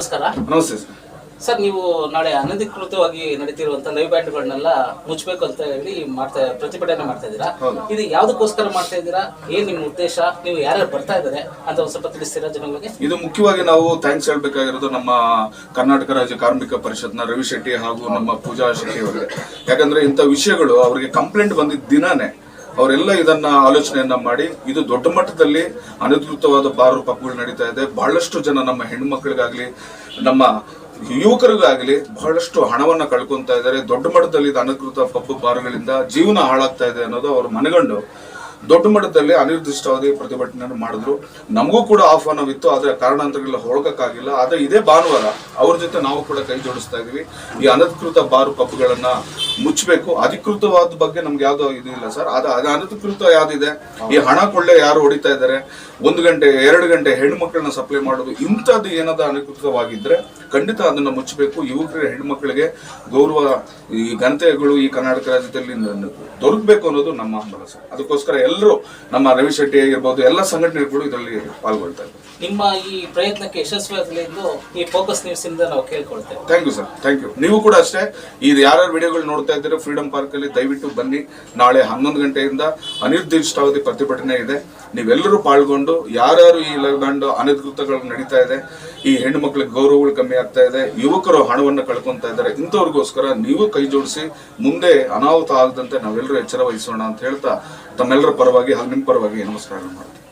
ನಮಸ್ಕಾರ. ನಮಸ್ತೆ sir. Sir ನೀವು ನಾಳೆ ಅನಧಿಕೃತವಾಗಿ ನಡೀತಿರುವಂತ ಲೈವ್ ಬ್ಯಾಂಡ್ಗಳನ್ನೆಲ್ಲ ಮುಚ್ಚಬೇಕು ಅಂತ ಹೇಳಿ ಮಾಡ್ತಾ ಪ್ರತಿಭಟನೆ ಮಾಡ್ತಾ ಇದ್ದೀರಾ? ಇದು ಯಾವ್ದಕ್ಕೋಸ್ಕರ ಮಾಡ್ತಾ ಇದ್ದೀರಾ? ಏನ್ ನಿಮ್ಮ ಉದ್ದೇಶ? ನೀವು ಯಾರ್ಯಾರು ಬರ್ತಾ ಇದ್ದಾರೆ ಅಂತ ಒಂದ್ ಸ್ವಲ್ಪ ತಿಳಿಸ್ತೀರಾ ಜನಗಳಿಗೆ? ಇದು ಮುಖ್ಯವಾಗಿ ನಾವು ಥ್ಯಾಂಕ್ಸ್ ಹೇಳ್ಬೇಕಾಗಿರೋದು ನಮ್ಮ ಕರ್ನಾಟಕ ರಾಜ್ಯ ಕಾರ್ಮಿಕ ಪರಿಷತ್ನ ರವಿ ಶೆಟ್ಟಿ ಹಾಗೂ ನಮ್ಮ ಪೂಜಾ ಶೆಟ್ಟಿ ಅವರಿಗೆ. ಯಾಕಂದ್ರೆ ಇಂಥ ವಿಷಯಗಳು ಅವರಿಗೆ ಕಂಪ್ಲೇಂಟ್ ಬಂದಿದ್ದ ದಿನಾನೇ ಅವರೆಲ್ಲ ಇದನ್ನ ಆಲೋಚನೆಯನ್ನ ಮಾಡಿ, ಇದು ದೊಡ್ಡ ಮಟ್ಟದಲ್ಲಿ ಅನಧಿಕೃತವಾದ ಬಾರು ಪಬ್ಗಳು ನಡೀತಾ ಇದೆ. ಬಹಳಷ್ಟು ಜನ ನಮ್ಮ ಹೆಣ್ಮಕ್ಳಿಗಾಗ್ಲಿ ನಮ್ಮ ಯುವಕರಿಗಾಗಲಿ ಬಹಳಷ್ಟು ಹಣವನ್ನ ಕಳ್ಕೊತಾ ಇದ್ದಾರೆ. ದೊಡ್ಡ ಮಟ್ಟದಲ್ಲಿ ಅನಧಿಕೃತ ಪಬ್ ಬಾರ್ಗಳಿಂದ ಜೀವನ ಹಾಳಾಗ್ತಾ ಇದೆ ಅನ್ನೋದು ಅವರು ಮನಗಂಡು ದೊಡ್ಡ ಮಟ್ಟದಲ್ಲಿ ಅನಿರ್ದಿಷ್ಟಾವಧಿ ಪ್ರತಿಭಟನೆಯನ್ನು ಮಾಡಿದ್ರು. ನಮಗೂ ಕೂಡ ಆಹ್ವಾನವಿತ್ತು, ಆದರೆ ಕಾರಣಾಂತರಗಳ ಹೋಗಕ್ಕಾಗಿಲ್ಲ ಆದ್ರೆ ಇದೇ ಭಾನುವಾರ ಅವ್ರ ಜೊತೆ ನಾವು ಕೂಡ ಕೈ ಜೋಡಿಸ್ತಾ ಇದೀವಿ ಈ ಅನಧಿಕೃತ ಬಾರು ಪಬ್ಗಳನ್ನ ಮುಚ್ಚಬೇಕು ಅಧಿಕೃತವಾದ ಬಗ್ಗೆ ನಮ್ಗೆ ಯಾವ್ದೋ ಇದಿಲ್ಲ ಸರ್. ಅದು ಅದು ಅನಧಿಕೃತ ಯಾವ್ದಿದೆ? ಈ ಹಣ ಕೊಳ್ಳೆ ಯಾರು ಹೊಡಿತಾ ಇದ್ದಾರೆ? ಒಂದು ಗಂಟೆ, ಎರಡು ಗಂಟೆ ಹೆಣ್ಣು ಮಕ್ಕಳನ್ನ ಸಪ್ಲೈ ಮಾಡೋದು ಇಂಥದ್ದು ಏನಾದ ಅನಧಿಕೃತವಾಗಿದ್ರೆ ಖಂಡಿತ ಅದನ್ನು ಮುಚ್ಚಬೇಕು. ಯುವಕರ ಹೆಣ್ಮಕ್ಳಿಗೆ ಗೌರವ ಈ ಘನತೆಗಳು ಈ ಕರ್ನಾಟಕ ರಾಜ್ಯದಲ್ಲಿ ದೊರಕಬೇಕು ಅನ್ನೋದು ನಮ್ಮ ಹಂಬಲ ಸರ್. ಅದಕ್ಕೋಸ್ಕರ ಎಲ್ಲರೂ ನಮ್ಮ ರವಿ ಶೆಟ್ಟಿ ಆಗಿರ್ಬೋದು ಎಲ್ಲ ಸಂಘಟನೆಗಳು ಇದರಲ್ಲಿ ಪಾಲ್ಗೊಳ್ತಾ ಇದ್ದಾರೆ. ನಿಮ್ಮ ಈ ಪ್ರಯತ್ನಕ್ಕೆ ಯಶಸ್ವಿಯಾಗಲಿ ಎಂದು ಈ ಫೋಕಸ್ ನ್ಯೂಸ್ ಇಂದ ನಾವು ಕೇಳ್ಕೊಳ್ತೇವೆ. Thank you sir thank you ನೀವು ಕೂಡ ಅಷ್ಟೇ ಇದು ಯಾರ್ಯಾರು ವಿಡಿಯೋಗಳು ನೋಡ್ತಾ ಇದ್ದೀರೋ ಫ್ರೀಡಂ ಪಾರ್ಕ್ ಅಲ್ಲಿ ದಯವಿಟ್ಟು ಬನ್ನಿ. ನಾಳೆ ಹನ್ನೊಂದು ಗಂಟೆಯಿಂದ ಅನಿರ್ದಿಷ್ಟಾವಧಿ ಪ್ರತಿಭಟನೆ ಇದೆ. ನೀವೆಲ್ಲರೂ ಪಾಲ್ಗೊಂಡು ಯಾರ್ಯಾರು ಈ ಬ್ಯಾಂಡ್ ಅನಧಿಕೃತಗಳು ನಡೀತಾ ಇದೆ ಈ ಹೆಣ್ಣು ಮಕ್ಕಳಿಗೆ ಗೌರವಗಳು ಕಮ್ಮಿ ಆಗ್ತಾ ಇದೆ. ಯುವಕರು ಹಣವನ್ನು ಕಳ್ಕೊಂತ ಇದ್ದಾರೆ. ಇಂಥವ್ರಿಗೋಸ್ಕರ ನೀವು ಕೈ ಜೋಡಿಸಿ ಮುಂದೆ ಅನಾಹುತ ಆಗದಂತೆ ನಾವೆಲ್ಲರೂ ಎಚ್ಚರ ವಹಿಸೋಣ ಅಂತ ಹೇಳ್ತಾ ತಮ್ಮೆಲ್ಲರ ಪರವಾಗಿ ಹಾಗೂ ನಿಮ್ಮ ಪರವಾಗಿ ನಮಸ್ಕಾರ ಮಾಡ್ತೀನಿ.